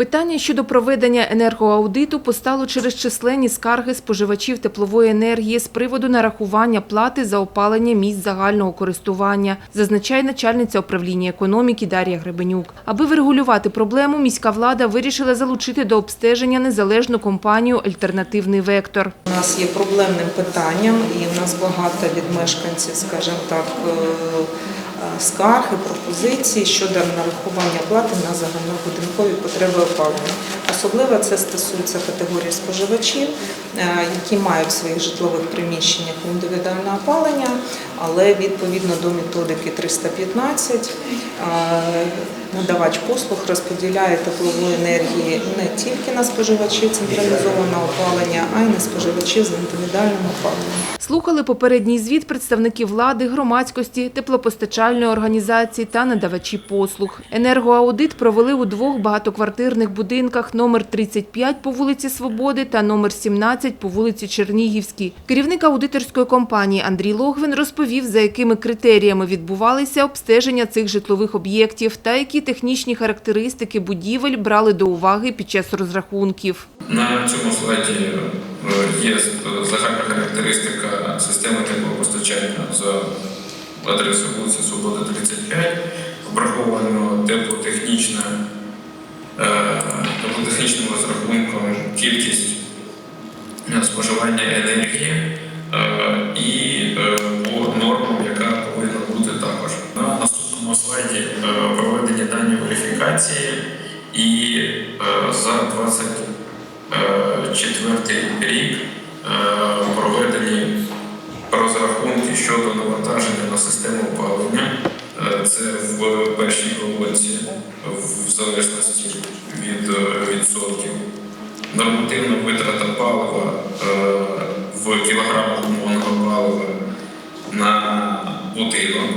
Питання щодо проведення енергоаудиту постало через численні скарги споживачів теплової енергії з приводу нарахування плати за опалення місць загального користування, зазначає начальниця управління економіки Дар'я Гребенюк. Аби врегулювати проблему, міська влада вирішила залучити до обстеження незалежну компанію Альтернативний вектор. У нас є проблемним питанням, і у нас багато від мешканців, скажімо так, е, скарг і пропозицій щодо нарахування плати на загальнобудинкові потреби опалення. Особливо це стосується категорії споживачів, е, які мають в своїх житлових приміщеннях індивідуальне опалення, але відповідно до методики 315 е, надавач послуг розподіляє теплову енергії не тільки на споживачів централізованого опалення, а й на споживачів з індивідуальним опаленням. Слухали попередній звіт представників влади, громадськості, теплопостачальної організації та надавачі послуг. Енергоаудит провели у двох багатоквартирних будинках номер 35 по вулиці Свободи та номер 17 по вулиці Чернігівській. Керівник аудиторської компанії Андрій Логвин розповів, за якими критеріями відбувалися обстеження цих житлових об'єктів та які технічні характеристики будівель брали до уваги під час розрахунків. На цьому слайді е, є загальна характеристика системи теплопостачання за адресою вулиці Свободи 35. Враховано теплотехнічне, е, теплотехнічним розрахунком кількість е, споживання енергії і по нормам, яка повинна бути також. На наступному слайді е, дані верифікації і е, за 20 Е, рік е, проведені розрахунки щодо навантаження на систему опалення. Це в першій колонці, в залежності від відсотків. Нормативна витрата палива в кілограмах умовного палива на будинок.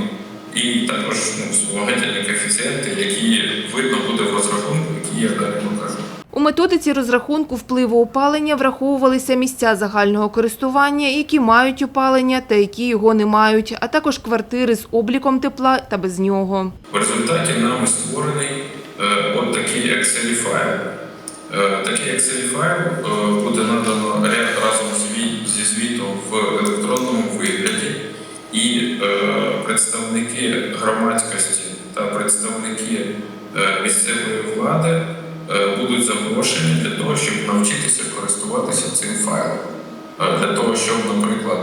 І також ну, вспомагательні коефіцієнти, які видно буде в розрахунку, які я далі покажу. У методиці розрахунку впливу опалення враховувалися місця загального користування, які мають опалення та які його не мають, а також квартири з обліком тепла та без нього. В результаті нами створений е, от такий Excel файл. Е, такий Excel файл е, буде надано ряд разом зі звітом в електронному представники громадськості та представники е, місцевої влади е, будуть запрошені для того, щоб навчитися користуватися цим файлом. Е, Для того, щоб, наприклад,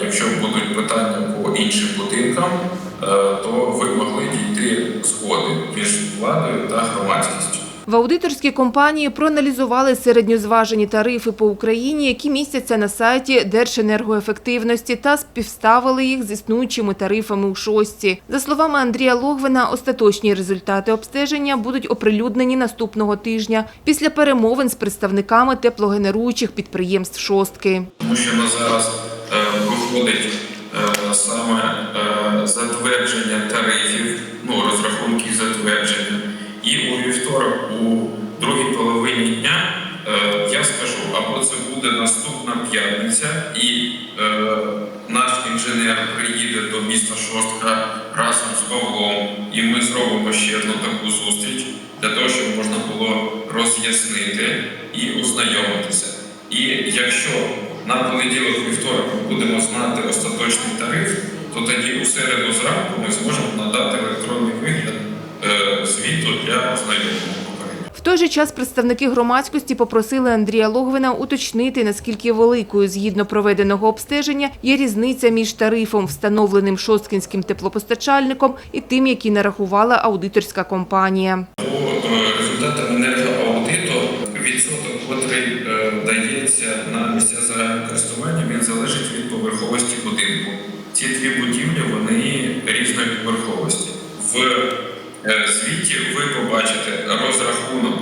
якщо будуть питання по іншим будинкам, то ви могли дійти згоди між владою та громадськістю. В аудиторській компанії проаналізували середньозважені тарифи по Україні, які містяться на сайті Держенергоефективності та співставили їх з існуючими тарифами у шостці. За словами Андрія Логвина, остаточні результати обстеження будуть оприлюднені наступного тижня після перемовин з представниками теплогенеруючих підприємств шостки. Тому що зараз е, проходить е, саме е, затвердження тарифів, ну розрахунки затвердження. І у вівторок, у другій половині дня, е, я скажу, або це буде наступна п'ятниця, і е, наш інженер приїде до міста Шостка разом з Павлом, і ми зробимо ще одну таку зустріч для того, щоб можна було роз'яснити і ознайомитися. І якщо на понеділок вівторок ми будемо знати остаточний тариф, то тоді у середу зранку ми зможемо надати електронний вигляд звіту для попередньо. В той же час представники громадськості попросили Андрія Логвина уточнити, наскільки великою згідно проведеного обстеження є різниця між тарифом, встановленим шосткінським теплопостачальником, і тим, який нарахувала аудиторська компанія. По е, результатам енергоаудиту відсоток, котрий е, дається на місця загального користування, він залежить від поверховості будинку. Ці дві будівлі вони різної поверховості. В звіті ви побачите розрахунок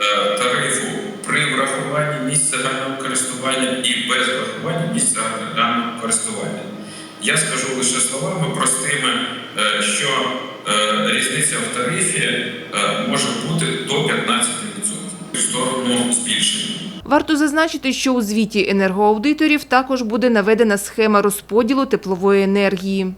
е, тарифу при врахуванні місць загального користування і без врахування місць загального користування. Я скажу лише словами простими, е, що е, різниця в тарифі е, може бути до 15% в сторону збільшення. Варто зазначити, що у звіті енергоаудиторів також буде наведена схема розподілу теплової енергії.